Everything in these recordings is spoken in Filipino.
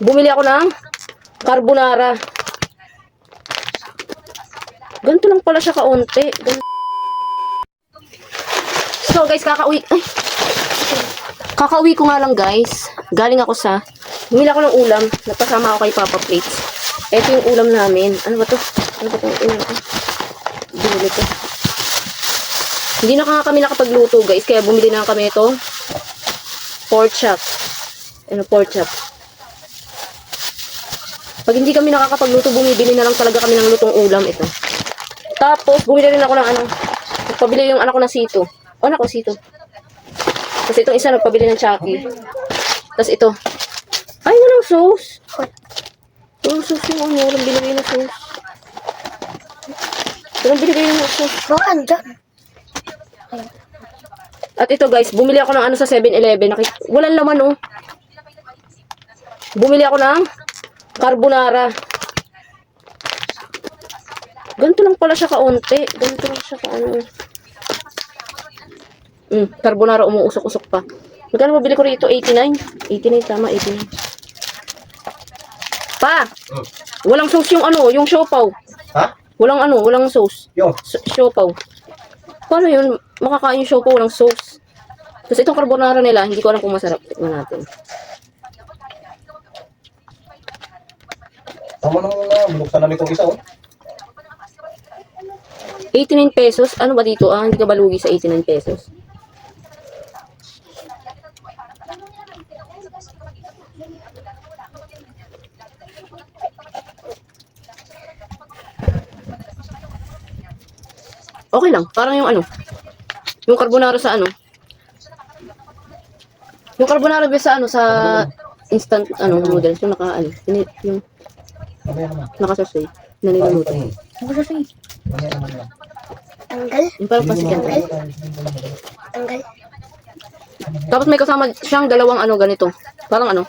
Bumili ako ng carbonara. Ganito lang pala siya kaunti. Gan- So guys, kakauwi. Ay. Kakauwi ko nga lang guys. Galing ako sa... Bumili ako ng ulam. Nagpasama ako kay Papa Plates. Ito yung ulam namin. Ano ba to? Ano ba itong ulam ko? Bumili ko. Hindi na nga kami nakapagluto guys. Kaya bumili na kami ito. Pork chop. Ano pork chop. Pag hindi kami nakakapagluto, bumibili na lang talaga kami ng lutong ulam ito. Tapos, bumili rin ako ng ano, nagpabili yung anak ko ng sito. O, anak ko sito. Tapos itong isa, nagpabili ng Chucky. Tapos ito. Ay, walang sauce. Walang sauce yung ano, walang binigay na sauce. Walang binigay na sauce. Oh, andyan. At ito guys, bumili ako ng ano sa 7-Eleven. Nakik- Walang laman oh. Bumili ako ng carbonara. Ganito lang pala siya kaunti. Ganito lang siya kaano. Mm, carbonara umuusok-usok pa. Magkano mabili ko rito? 89? 89 tama, 89. Pa! Walang sauce yung ano, yung siopaw. Ha? Walang ano, walang sauce. Yo. Siopaw. Paano yun? Makakain yung siopaw, walang sauce. Tapos itong carbonara nila, hindi ko alam kung masarap. Tignan natin. Tama nang uh, binuksan na nitong isa, oh. 89 pesos? Ano ba dito? Ah, hindi ka balugi sa 89 pesos. Okay lang. Parang yung ano. Yung carbonara sa ano. Yung carbonara ba sa ano sa instant ano noodles yung naka ano yung. Nakasasay na niluluto. Yan. Tanggal? Yung parang pasikan. Tanggal? Tapos may kasama siyang dalawang ano ganito. Parang ano,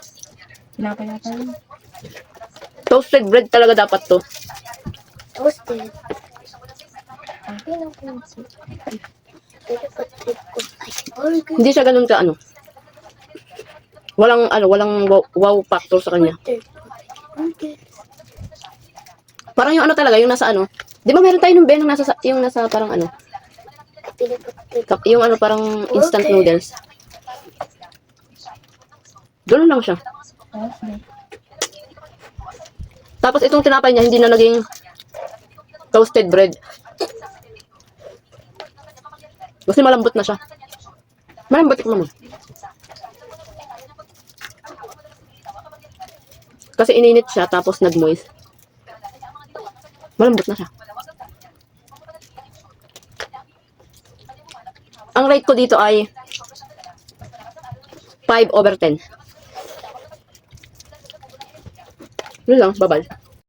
Pinapalatan. toasted bread talaga dapat to. Toasted. Ang pinapansin. Hindi siya ganun ka ano. Walang ano, walang wow, wow factor sa kanya. Burger. Parang yung ano talaga, yung nasa ano. Di ba meron tayo nung Ben yung nasa yung nasa parang ano, yung ano parang instant noodles. Doon lang siya. Tapos itong tinapay niya hindi na naging toasted bread. Kasi malambot na siya. Malambot ko naman. Kasi ininit siya tapos nag-moist. Malambot na siya. Ang rate ko dito ay 5 over 10. Yun lang, babal.